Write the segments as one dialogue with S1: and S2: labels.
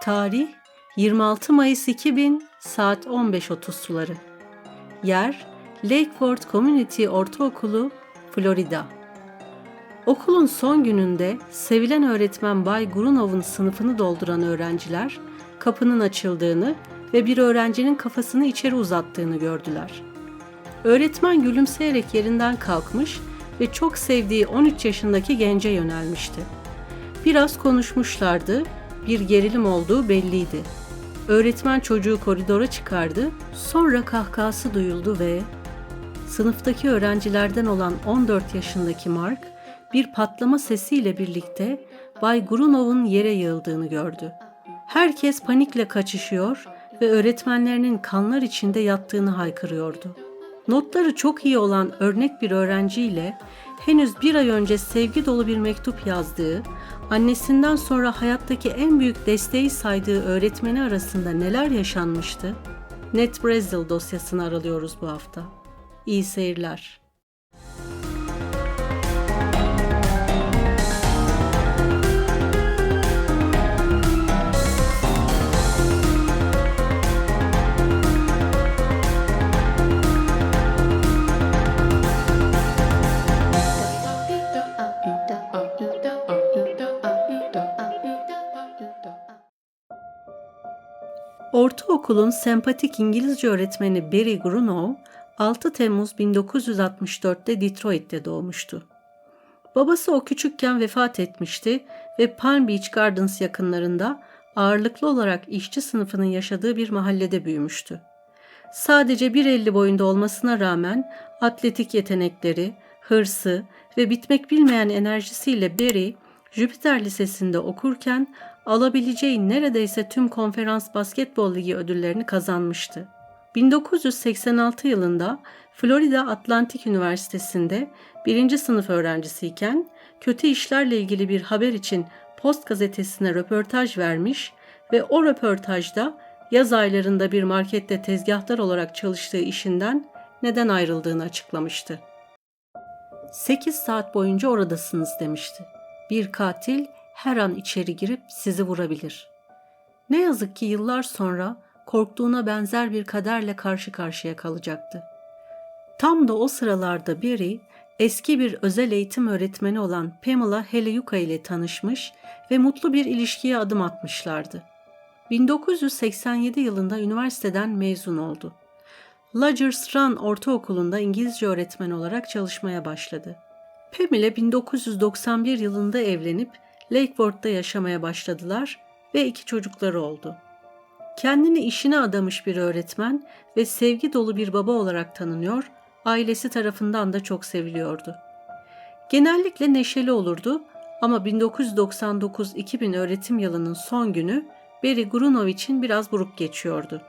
S1: Tarih 26 Mayıs 2000 saat 15.30 suları. Yer Lake Worth Community Ortaokulu, Florida. Okulun son gününde sevilen öğretmen Bay Grunov'un sınıfını dolduran öğrenciler kapının açıldığını ve bir öğrencinin kafasını içeri uzattığını gördüler. Öğretmen gülümseyerek yerinden kalkmış ve çok sevdiği 13 yaşındaki gence yönelmişti. Biraz konuşmuşlardı, bir gerilim olduğu belliydi. Öğretmen çocuğu koridora çıkardı, sonra kahkahası duyuldu ve sınıftaki öğrencilerden olan 14 yaşındaki Mark bir patlama sesiyle birlikte Bay Grunov'un yere yığıldığını gördü. Herkes panikle kaçışıyor ve öğretmenlerinin kanlar içinde yattığını haykırıyordu. Notları çok iyi olan örnek bir öğrenciyle henüz bir ay önce sevgi dolu bir mektup yazdığı, annesinden sonra hayattaki en büyük desteği saydığı öğretmeni arasında neler yaşanmıştı? Net Brazil dosyasını aralıyoruz bu hafta. İyi seyirler. Ortaokulun sempatik İngilizce öğretmeni Barry Grunow, 6 Temmuz 1964'te Detroit'te doğmuştu. Babası o küçükken vefat etmişti ve Palm Beach Gardens yakınlarında ağırlıklı olarak işçi sınıfının yaşadığı bir mahallede büyümüştü. Sadece 1.50 boyunda olmasına rağmen atletik yetenekleri, hırsı ve bitmek bilmeyen enerjisiyle Barry, Jüpiter Lisesi'nde okurken alabileceği neredeyse tüm konferans basketbol ligi ödüllerini kazanmıştı. 1986 yılında Florida Atlantic Üniversitesi'nde birinci sınıf öğrencisiyken kötü işlerle ilgili bir haber için Post gazetesine röportaj vermiş ve o röportajda yaz aylarında bir markette tezgahtar olarak çalıştığı işinden neden ayrıldığını açıklamıştı. 8 saat boyunca oradasınız demişti. Bir katil her an içeri girip sizi vurabilir. Ne yazık ki yıllar sonra korktuğuna benzer bir kaderle karşı karşıya kalacaktı. Tam da o sıralarda Barry, eski bir özel eğitim öğretmeni olan Pamela Heleyuka ile tanışmış ve mutlu bir ilişkiye adım atmışlardı. 1987 yılında üniversiteden mezun oldu. Lodgers Run Ortaokulu'nda İngilizce öğretmen olarak çalışmaya başladı. Pamela 1991 yılında evlenip Lake Worth'ta yaşamaya başladılar ve iki çocukları oldu. Kendini işine adamış bir öğretmen ve sevgi dolu bir baba olarak tanınıyor, ailesi tarafından da çok seviliyordu. Genellikle neşeli olurdu ama 1999-2000 öğretim yılının son günü Barry Grunov için biraz buruk geçiyordu.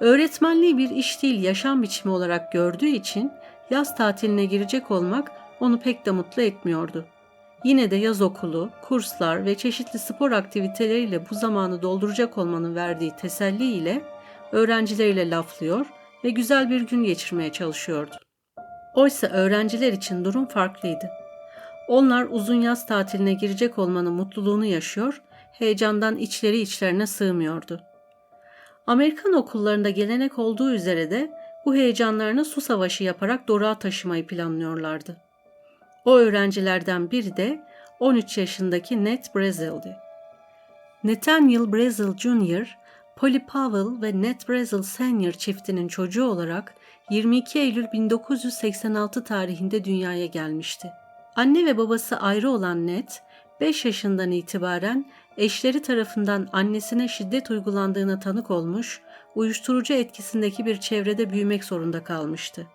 S1: Öğretmenliği bir iş değil yaşam biçimi olarak gördüğü için yaz tatiline girecek olmak onu pek de mutlu etmiyordu. Yine de yaz okulu, kurslar ve çeşitli spor aktiviteleriyle bu zamanı dolduracak olmanın verdiği teselli ile öğrencileriyle laflıyor ve güzel bir gün geçirmeye çalışıyordu. Oysa öğrenciler için durum farklıydı. Onlar uzun yaz tatiline girecek olmanın mutluluğunu yaşıyor, heyecandan içleri içlerine sığmıyordu. Amerikan okullarında gelenek olduğu üzere de bu heyecanlarını su savaşı yaparak doruğa taşımayı planlıyorlardı. O öğrencilerden biri de 13 yaşındaki Ned Brazil'di. Nathaniel Brazil Jr., Polly Powell ve Ned Brazil Senior çiftinin çocuğu olarak 22 Eylül 1986 tarihinde dünyaya gelmişti. Anne ve babası ayrı olan Ned, 5 yaşından itibaren eşleri tarafından annesine şiddet uygulandığına tanık olmuş, uyuşturucu etkisindeki bir çevrede büyümek zorunda kalmıştı.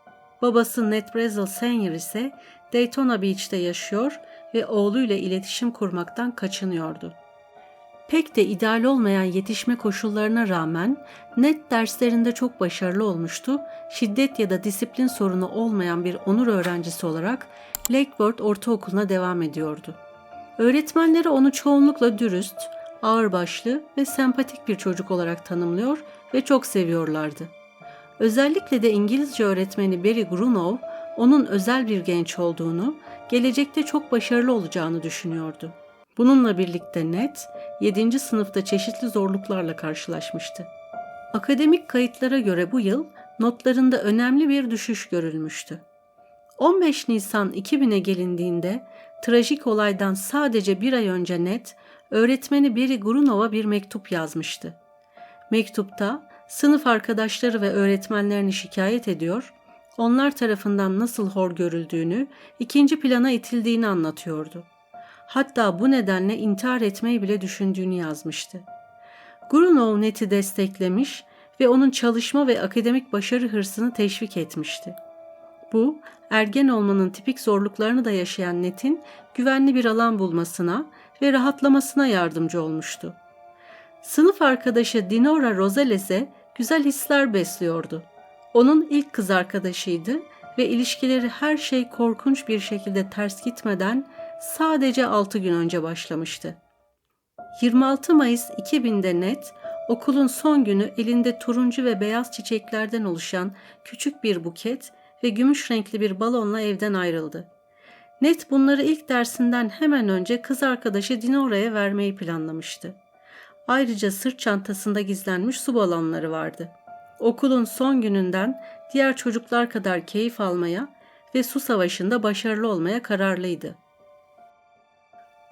S1: Babası Ned Brazil Senior ise Daytona Beach'te yaşıyor ve oğluyla iletişim kurmaktan kaçınıyordu. Pek de ideal olmayan yetişme koşullarına rağmen net derslerinde çok başarılı olmuştu, şiddet ya da disiplin sorunu olmayan bir onur öğrencisi olarak Lakeworth Ortaokulu'na devam ediyordu. Öğretmenleri onu çoğunlukla dürüst, ağırbaşlı ve sempatik bir çocuk olarak tanımlıyor ve çok seviyorlardı. Özellikle de İngilizce öğretmeni Barry Grunov onun özel bir genç olduğunu, gelecekte çok başarılı olacağını düşünüyordu. Bununla birlikte Ned 7. sınıfta çeşitli zorluklarla karşılaşmıştı. Akademik kayıtlara göre bu yıl notlarında önemli bir düşüş görülmüştü. 15 Nisan 2000'e gelindiğinde trajik olaydan sadece bir ay önce Ned, öğretmeni Barry Grunov'a bir mektup yazmıştı. Mektupta sınıf arkadaşları ve öğretmenlerini şikayet ediyor, onlar tarafından nasıl hor görüldüğünü, ikinci plana itildiğini anlatıyordu. Hatta bu nedenle intihar etmeyi bile düşündüğünü yazmıştı. Grunov Net'i desteklemiş ve onun çalışma ve akademik başarı hırsını teşvik etmişti. Bu, ergen olmanın tipik zorluklarını da yaşayan Net'in güvenli bir alan bulmasına ve rahatlamasına yardımcı olmuştu. Sınıf arkadaşı Dinora Rosales'e güzel hisler besliyordu. Onun ilk kız arkadaşıydı ve ilişkileri her şey korkunç bir şekilde ters gitmeden sadece 6 gün önce başlamıştı. 26 Mayıs 2000'de Net, okulun son günü elinde turuncu ve beyaz çiçeklerden oluşan küçük bir buket ve gümüş renkli bir balonla evden ayrıldı. Net bunları ilk dersinden hemen önce kız arkadaşı Dinora'ya vermeyi planlamıştı. Ayrıca sırt çantasında gizlenmiş su balonları vardı. Okulun son gününden diğer çocuklar kadar keyif almaya ve su savaşında başarılı olmaya kararlıydı.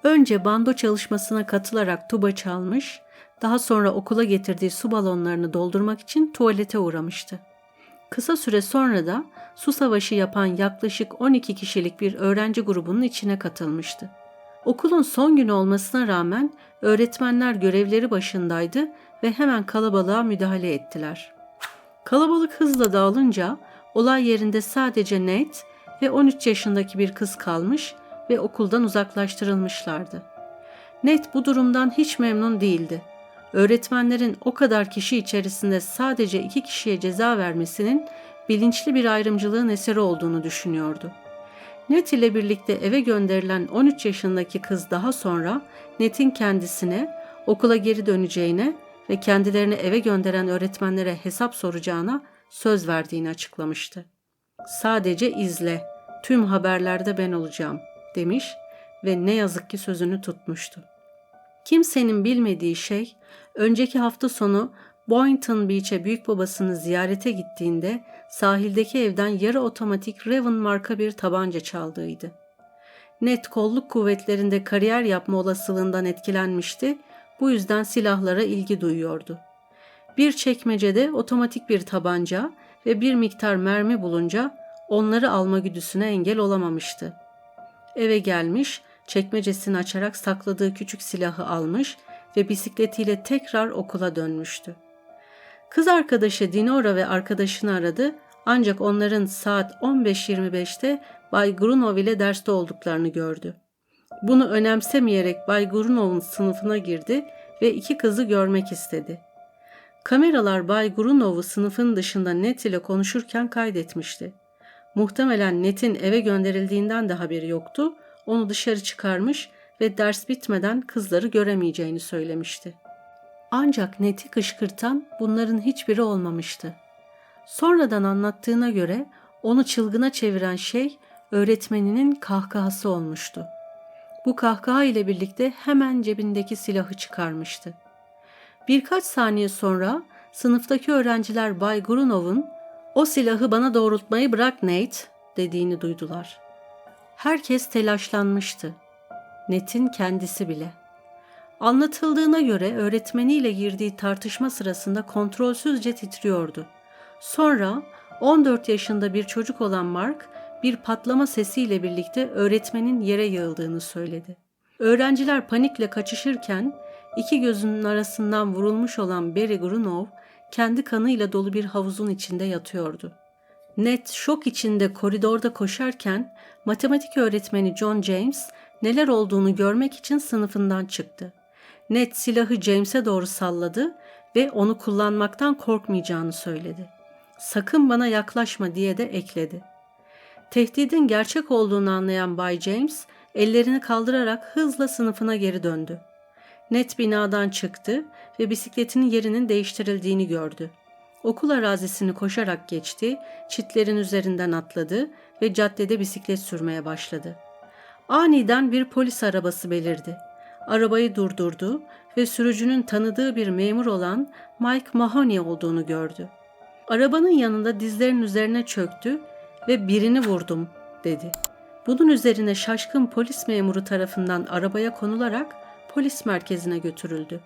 S1: Önce bando çalışmasına katılarak tuba çalmış, daha sonra okula getirdiği su balonlarını doldurmak için tuvalete uğramıştı. Kısa süre sonra da su savaşı yapan yaklaşık 12 kişilik bir öğrenci grubunun içine katılmıştı. Okulun son günü olmasına rağmen öğretmenler görevleri başındaydı ve hemen kalabalığa müdahale ettiler. Kalabalık hızla dağılınca olay yerinde sadece Nate ve 13 yaşındaki bir kız kalmış ve okuldan uzaklaştırılmışlardı. Nate bu durumdan hiç memnun değildi. Öğretmenlerin o kadar kişi içerisinde sadece iki kişiye ceza vermesinin bilinçli bir ayrımcılığın eseri olduğunu düşünüyordu. Net ile birlikte eve gönderilen 13 yaşındaki kız daha sonra Net'in kendisine okula geri döneceğine ve kendilerini eve gönderen öğretmenlere hesap soracağına söz verdiğini açıklamıştı. Sadece izle, tüm haberlerde ben olacağım demiş ve ne yazık ki sözünü tutmuştu. Kimsenin bilmediği şey, önceki hafta sonu Boynton Beach'e büyük babasını ziyarete gittiğinde sahildeki evden yarı otomatik Raven marka bir tabanca çaldığıydı. Net kolluk kuvvetlerinde kariyer yapma olasılığından etkilenmişti, bu yüzden silahlara ilgi duyuyordu. Bir çekmecede otomatik bir tabanca ve bir miktar mermi bulunca onları alma güdüsüne engel olamamıştı. Eve gelmiş, çekmecesini açarak sakladığı küçük silahı almış ve bisikletiyle tekrar okula dönmüştü. Kız arkadaşı Dinora ve arkadaşını aradı ancak onların saat 15.25'te Bay Grunov ile derste olduklarını gördü. Bunu önemsemeyerek Bay Grunov'un sınıfına girdi ve iki kızı görmek istedi. Kameralar Bay Grunov'u sınıfın dışında Net ile konuşurken kaydetmişti. Muhtemelen Net'in eve gönderildiğinden de haberi yoktu. Onu dışarı çıkarmış ve ders bitmeden kızları göremeyeceğini söylemişti. Ancak Net'i kışkırtan bunların hiçbiri olmamıştı. Sonradan anlattığına göre onu çılgına çeviren şey öğretmeninin kahkahası olmuştu. Bu kahkaha ile birlikte hemen cebindeki silahı çıkarmıştı. Birkaç saniye sonra sınıftaki öğrenciler Bay Grunov'un o silahı bana doğrultmayı bırak Nate dediğini duydular. Herkes telaşlanmıştı. Net'in kendisi bile. Anlatıldığına göre öğretmeniyle girdiği tartışma sırasında kontrolsüzce titriyordu. Sonra 14 yaşında bir çocuk olan Mark bir patlama sesiyle birlikte öğretmenin yere yığıldığını söyledi. Öğrenciler panikle kaçışırken iki gözünün arasından vurulmuş olan Barry Grunov kendi kanıyla dolu bir havuzun içinde yatıyordu. Ned şok içinde koridorda koşarken matematik öğretmeni John James neler olduğunu görmek için sınıfından çıktı. Ned silahı James'e doğru salladı ve onu kullanmaktan korkmayacağını söyledi. Sakın bana yaklaşma diye de ekledi. Tehdidin gerçek olduğunu anlayan Bay James ellerini kaldırarak hızla sınıfına geri döndü. Net binadan çıktı ve bisikletinin yerinin değiştirildiğini gördü. Okul arazisini koşarak geçti, çitlerin üzerinden atladı ve caddede bisiklet sürmeye başladı. Aniden bir polis arabası belirdi. Arabayı durdurdu ve sürücünün tanıdığı bir memur olan Mike Mahoney olduğunu gördü. Arabanın yanında dizlerinin üzerine çöktü ve birini vurdum dedi. Bunun üzerine şaşkın polis memuru tarafından arabaya konularak polis merkezine götürüldü.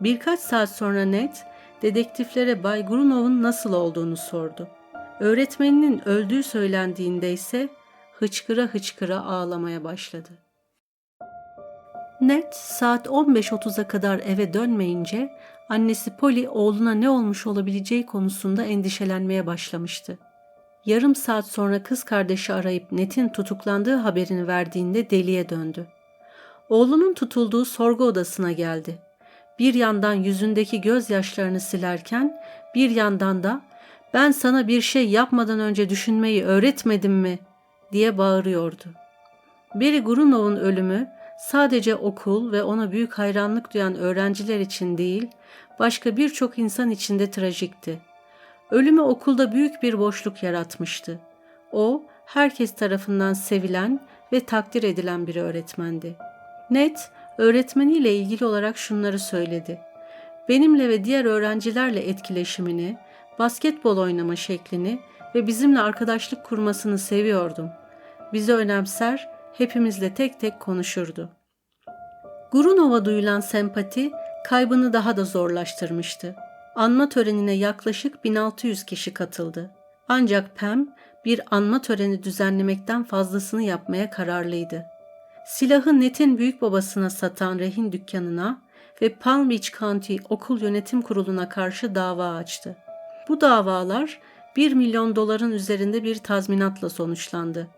S1: Birkaç saat sonra Ned, dedektiflere Bay Grunov'un nasıl olduğunu sordu. Öğretmeninin öldüğü söylendiğinde ise hıçkıra hıçkıra ağlamaya başladı. Ned saat 15.30'a kadar eve dönmeyince annesi Polly oğluna ne olmuş olabileceği konusunda endişelenmeye başlamıştı. Yarım saat sonra kız kardeşi arayıp Net'in tutuklandığı haberini verdiğinde deliye döndü. Oğlunun tutulduğu sorgu odasına geldi. Bir yandan yüzündeki gözyaşlarını silerken bir yandan da ben sana bir şey yapmadan önce düşünmeyi öğretmedim mi diye bağırıyordu. Biri Grunov'un ölümü sadece okul ve ona büyük hayranlık duyan öğrenciler için değil, başka birçok insan için de trajikti. Ölümü okulda büyük bir boşluk yaratmıştı. O, herkes tarafından sevilen ve takdir edilen bir öğretmendi. Ned, öğretmeniyle ilgili olarak şunları söyledi. Benimle ve diğer öğrencilerle etkileşimini, basketbol oynama şeklini ve bizimle arkadaşlık kurmasını seviyordum. Bizi önemser, hepimizle tek tek konuşurdu. Gurunov'a duyulan sempati kaybını daha da zorlaştırmıştı. Anma törenine yaklaşık 1600 kişi katıldı. Ancak Pam bir anma töreni düzenlemekten fazlasını yapmaya kararlıydı. Silahı Net'in büyük babasına satan rehin dükkanına ve Palm Beach County Okul Yönetim Kurulu'na karşı dava açtı. Bu davalar 1 milyon doların üzerinde bir tazminatla sonuçlandı.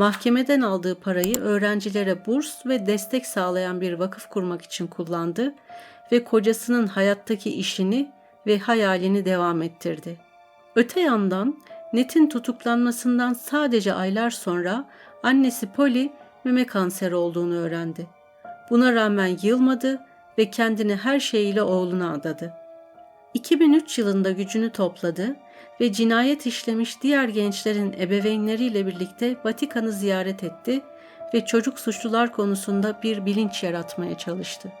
S1: Mahkemeden aldığı parayı öğrencilere burs ve destek sağlayan bir vakıf kurmak için kullandı ve kocasının hayattaki işini ve hayalini devam ettirdi. Öte yandan Net'in tutuklanmasından sadece aylar sonra annesi Polly meme kanseri olduğunu öğrendi. Buna rağmen yılmadı ve kendini her şeyiyle oğluna adadı. 2003 yılında gücünü topladı ve cinayet işlemiş diğer gençlerin ebeveynleriyle birlikte Vatikan'ı ziyaret etti ve çocuk suçlular konusunda bir bilinç yaratmaya çalıştı.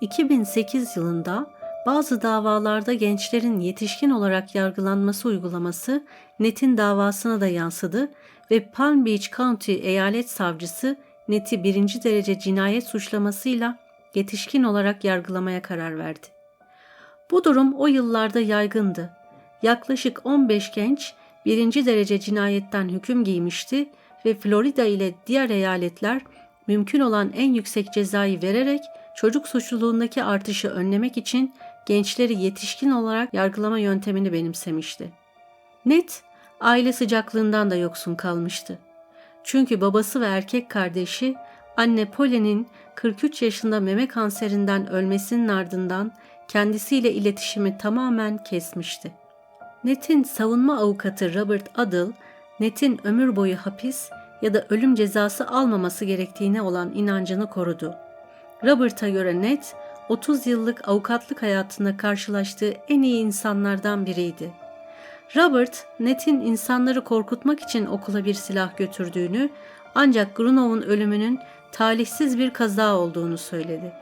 S1: 2008 yılında bazı davalarda gençlerin yetişkin olarak yargılanması uygulaması Net'in davasına da yansıdı ve Palm Beach County Eyalet Savcısı Net'i birinci derece cinayet suçlamasıyla yetişkin olarak yargılamaya karar verdi. Bu durum o yıllarda yaygındı. Yaklaşık 15 genç birinci derece cinayetten hüküm giymişti ve Florida ile diğer eyaletler mümkün olan en yüksek cezayı vererek çocuk suçluluğundaki artışı önlemek için gençleri yetişkin olarak yargılama yöntemini benimsemişti. Net, aile sıcaklığından da yoksun kalmıştı. Çünkü babası ve erkek kardeşi anne Polly'nin 43 yaşında meme kanserinden ölmesinin ardından kendisiyle iletişimi tamamen kesmişti. Net'in savunma avukatı Robert Adel, Net'in ömür boyu hapis ya da ölüm cezası almaması gerektiğine olan inancını korudu. Robert'a göre Net, 30 yıllık avukatlık hayatında karşılaştığı en iyi insanlardan biriydi. Robert, Net'in insanları korkutmak için okula bir silah götürdüğünü ancak Grunov'un ölümünün talihsiz bir kaza olduğunu söyledi.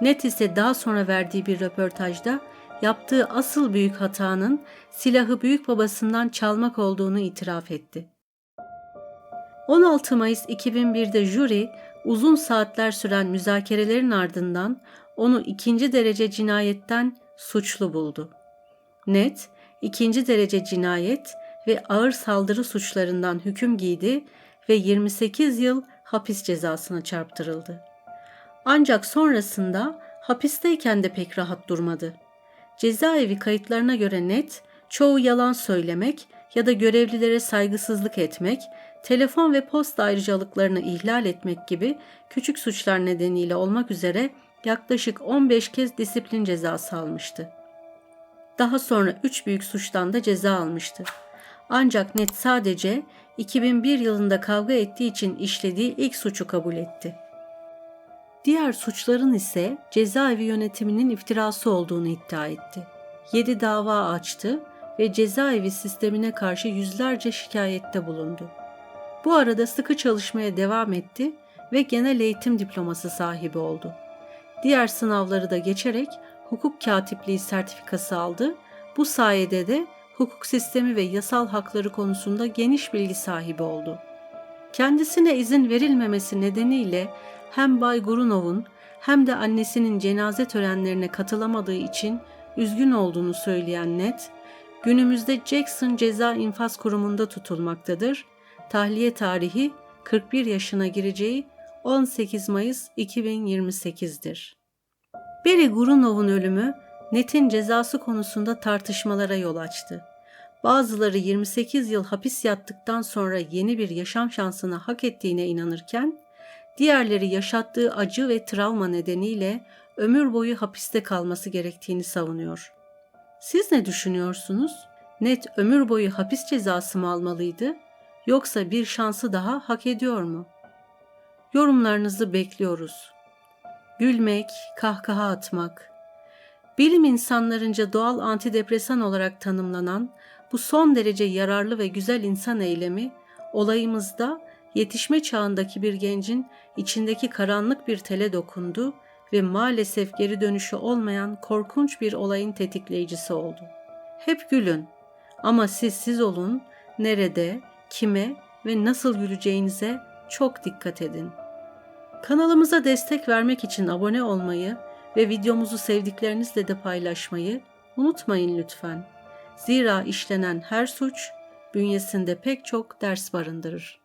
S1: Net ise daha sonra verdiği bir röportajda yaptığı asıl büyük hatanın silahı büyük babasından çalmak olduğunu itiraf etti. 16 Mayıs 2001'de jüri uzun saatler süren müzakerelerin ardından onu ikinci derece cinayetten suçlu buldu. Net, ikinci derece cinayet ve ağır saldırı suçlarından hüküm giydi ve 28 yıl hapis cezasına çarptırıldı. Ancak sonrasında hapisteyken de pek rahat durmadı. Cezaevi kayıtlarına göre net, çoğu yalan söylemek ya da görevlilere saygısızlık etmek, telefon ve posta ayrıcalıklarını ihlal etmek gibi küçük suçlar nedeniyle olmak üzere yaklaşık 15 kez disiplin cezası almıştı. Daha sonra 3 büyük suçtan da ceza almıştı. Ancak net sadece 2001 yılında kavga ettiği için işlediği ilk suçu kabul etti. Diğer suçların ise cezaevi yönetiminin iftirası olduğunu iddia etti. 7 dava açtı ve cezaevi sistemine karşı yüzlerce şikayette bulundu. Bu arada sıkı çalışmaya devam etti ve genel eğitim diploması sahibi oldu. Diğer sınavları da geçerek hukuk katipliği sertifikası aldı. Bu sayede de hukuk sistemi ve yasal hakları konusunda geniş bilgi sahibi oldu. Kendisine izin verilmemesi nedeniyle hem Bay Gurunov'un hem de annesinin cenaze törenlerine katılamadığı için üzgün olduğunu söyleyen Ned, günümüzde Jackson Ceza İnfaz Kurumu'nda tutulmaktadır. Tahliye tarihi 41 yaşına gireceği 18 Mayıs 2028'dir. Barry Gurunov'un ölümü Net'in cezası konusunda tartışmalara yol açtı. Bazıları 28 yıl hapis yattıktan sonra yeni bir yaşam şansını hak ettiğine inanırken, diğerleri yaşattığı acı ve travma nedeniyle ömür boyu hapiste kalması gerektiğini savunuyor. Siz ne düşünüyorsunuz? Net ömür boyu hapis cezası mı almalıydı yoksa bir şansı daha hak ediyor mu? Yorumlarınızı bekliyoruz. Gülmek, kahkaha atmak. Bilim insanlarınca doğal antidepresan olarak tanımlanan bu son derece yararlı ve güzel insan eylemi olayımızda yetişme çağındaki bir gencin içindeki karanlık bir tele dokundu ve maalesef geri dönüşü olmayan korkunç bir olayın tetikleyicisi oldu. Hep gülün ama siz siz olun, nerede, kime ve nasıl güleceğinize çok dikkat edin. Kanalımıza destek vermek için abone olmayı ve videomuzu sevdiklerinizle de paylaşmayı unutmayın lütfen. Zira işlenen her suç bünyesinde pek çok ders barındırır.